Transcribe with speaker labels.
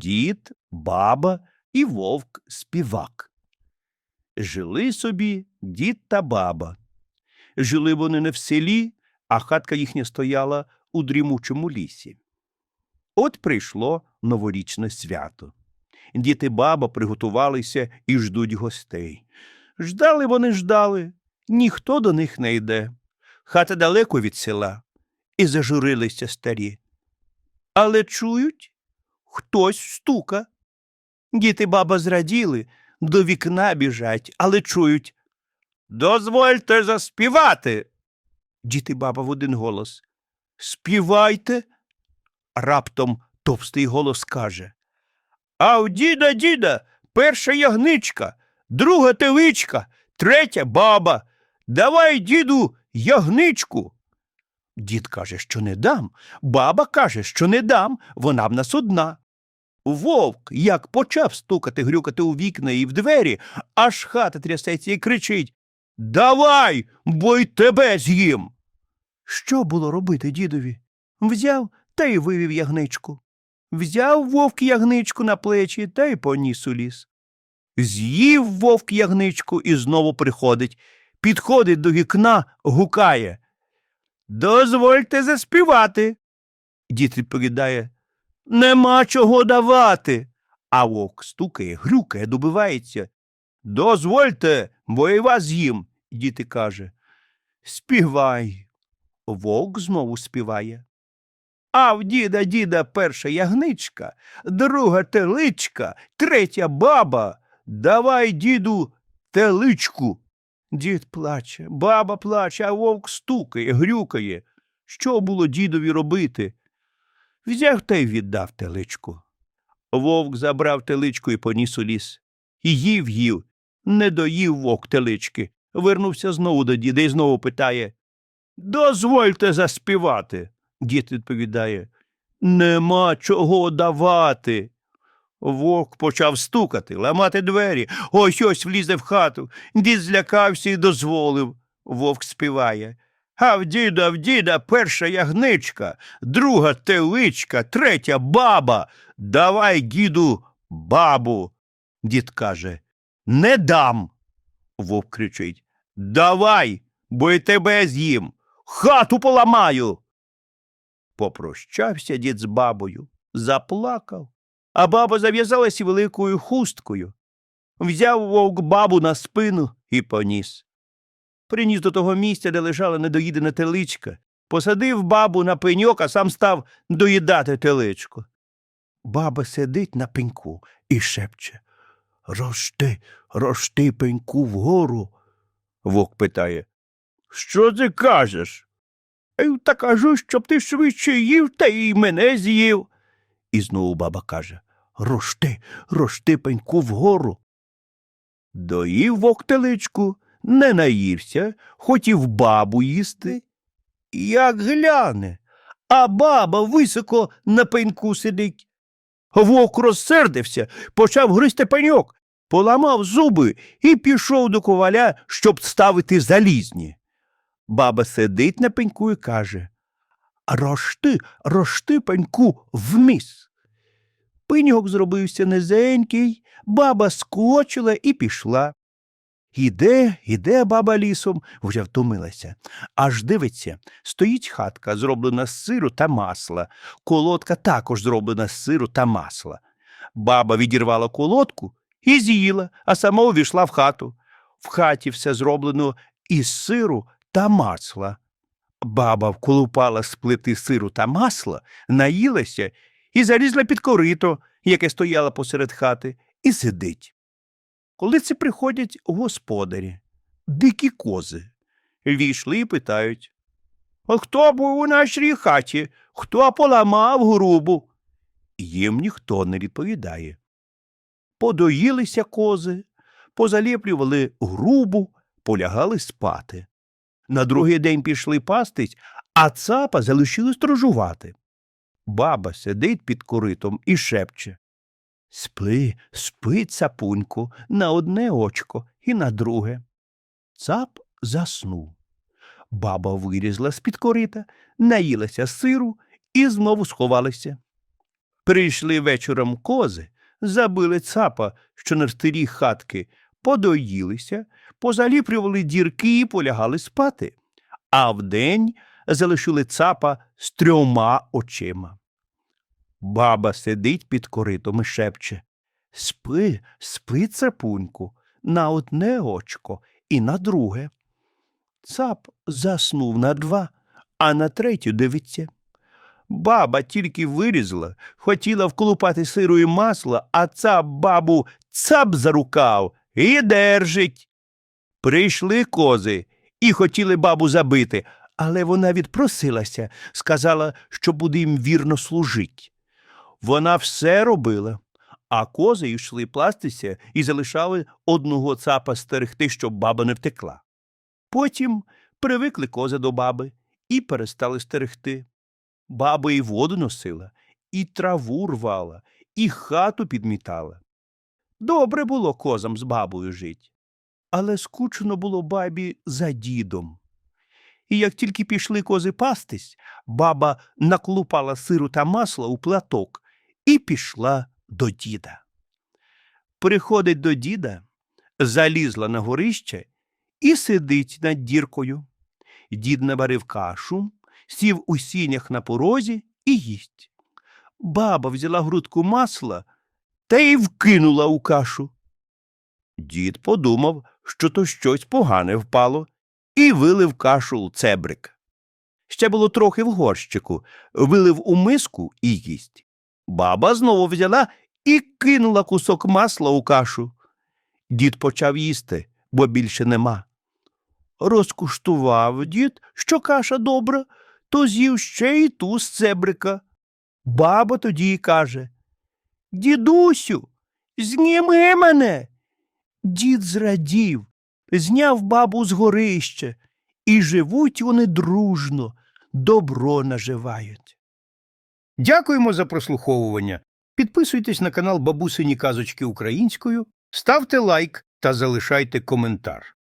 Speaker 1: дід, баба і вовк співак. Жили собі дід та баба. Жили вони не в селі, а хатка їхня стояла у дрімучому лісі. От прийшло новорічне свято. Дід і баба приготувалися і ждуть гостей. Ждали вони ждали, ніхто до них не йде. Хата далеко від села, і зажурилися старі. Але чують, хтось стука. Діти баба зраділи, до вікна біжать, але чують. Дозвольте заспівати. Діти баба в один голос. Співайте. Раптом товстий голос каже. А у діда діда перша ягничка, друга теличка, третя баба. Давай, діду, ягничку. Дід каже, що не дам. Баба каже, що не дам, вона в нас одна. Вовк як почав стукати, грюкати у вікна і в двері, аж хата трясеться і кричить Давай, бо й тебе з'їм. Що було робити дідові? Взяв та й вивів ягничку. Взяв вовк ягничку на плечі та й поніс у ліс. З'їв вовк ягничку і знову приходить, підходить до вікна, гукає. Дозвольте заспівати. Дід відповідає Нема чого давати. А вовк стукає, грюкає, добивається. Дозвольте, бо і вас з'їм. Дід і каже. Співай. Вовк знову співає. А в діда діда перша ягничка, друга теличка, третя баба. Давай, діду, теличку. Дід плаче, баба плаче, а вовк стукає, грюкає. Що було дідові робити? Взяв та й віддав теличку. Вовк забрав теличку і поніс у ліс. І їв їв. Не доїв вовк телички. Вернувся знову до діда і знову питає Дозвольте заспівати. Дід відповідає Нема чого давати. Вовк почав стукати, ламати двері. Ось ось влізе в хату. Дід злякався і дозволив. Вовк співає. А в діда, в діда перша ягничка, друга теличка, третя баба. Давай, діду, бабу. Дід каже Не дам. Вовк кричить Давай, бо й тебе з'їм. Хату поламаю. Попрощався дід з бабою, заплакав, а баба зав'язалася великою хусткою. Взяв вовк бабу на спину і поніс. Приніс до того місця, де лежала недоїдена теличка, посадив бабу на пеньок, а сам став доїдати теличку. Баба сидить на пеньку і шепче Рости, рости пеньку вгору. Вовк питає Що ти кажеш? Та кажу, щоб ти швидше їв та й мене з'їв. І знову баба каже Рости, рости пеньку вгору. Доїв вовк теличку, не наївся, хотів бабу їсти. Як гляне, а баба високо на пеньку сидить. Вовк розсердився, почав гризти пеньок, поламав зуби і пішов до коваля, щоб ставити залізні. Баба сидить на пеньку і каже Рошти, рошти пеньку вміс. Пеньок зробився низенький, баба скочила і пішла. Іде, іде баба лісом, вже втомилася. Аж дивиться, стоїть хатка, зроблена з сиру та масла. Колодка також зроблена з сиру та масла. Баба відірвала колодку і з'їла, а сама увійшла в хату. В хаті все зроблено із сиру та масла. Баба вколупала з плити сиру та масла, наїлася і залізла під корито, яке стояло посеред хати, і сидить. Коли це приходять господарі, дикі кози, війшли і питають хто був у нашій хаті? Хто поламав грубу? Їм ніхто не відповідає. Подоїлися кози, позаліплювали грубу, полягали спати. На другий день пішли пастись, а цапа залишили сторожувати. Баба сидить під коритом і шепче. Спли, спи, цапуньку, на одне очко і на друге. Цап заснув. Баба вирізла з-під корита, наїлася сиру і знову сховалася. Прийшли вечором кози, забили цапа, що на стирі хатки, подоїлися, позаліплювали дірки і полягали спати, а вдень залишили цапа з трьома очима. Баба сидить під коритом і шепче Спи, спи, цапуньку, на одне очко і на друге. Цап заснув на два, а на третю дивиться. Баба тільки вирізла, хотіла вколупати сиру і масло, а цап бабу цап за рукав і держить. Прийшли кози і хотіли бабу забити, але вона відпросилася, сказала, що буде їм вірно служить. Вона все робила, а кози йшли пластися і залишали одного цапа стерегти, щоб баба не втекла. Потім привикли кози до баби і перестали стерегти. Баба і воду носила, і траву рвала, і хату підмітала. Добре було козам з бабою жить, але скучно було бабі за дідом. І як тільки пішли кози пастись, баба наклупала сиру та масла у платок і пішла до діда. Приходить до діда, залізла на горище і сидить над діркою. Дід наварив кашу, сів у сінях на порозі і їсть. Баба взяла грудку масла та й вкинула у кашу. Дід подумав, що то щось погане впало, і вилив кашу у цебрик. Ще було трохи в горщику, вилив у миску і їсть. Баба знову взяла і кинула кусок масла у кашу. Дід почав їсти, бо більше нема. Розкуштував дід, що каша добра, то з'їв ще й ту з цебрика. Баба тоді й каже Дідусю, зніми мене. Дід зрадів, зняв бабу з горища, і живуть вони дружно, добро наживають. Дякуємо за прослуховування. Підписуйтесь на канал Бабусині Казочки Українською, ставте лайк та залишайте коментар.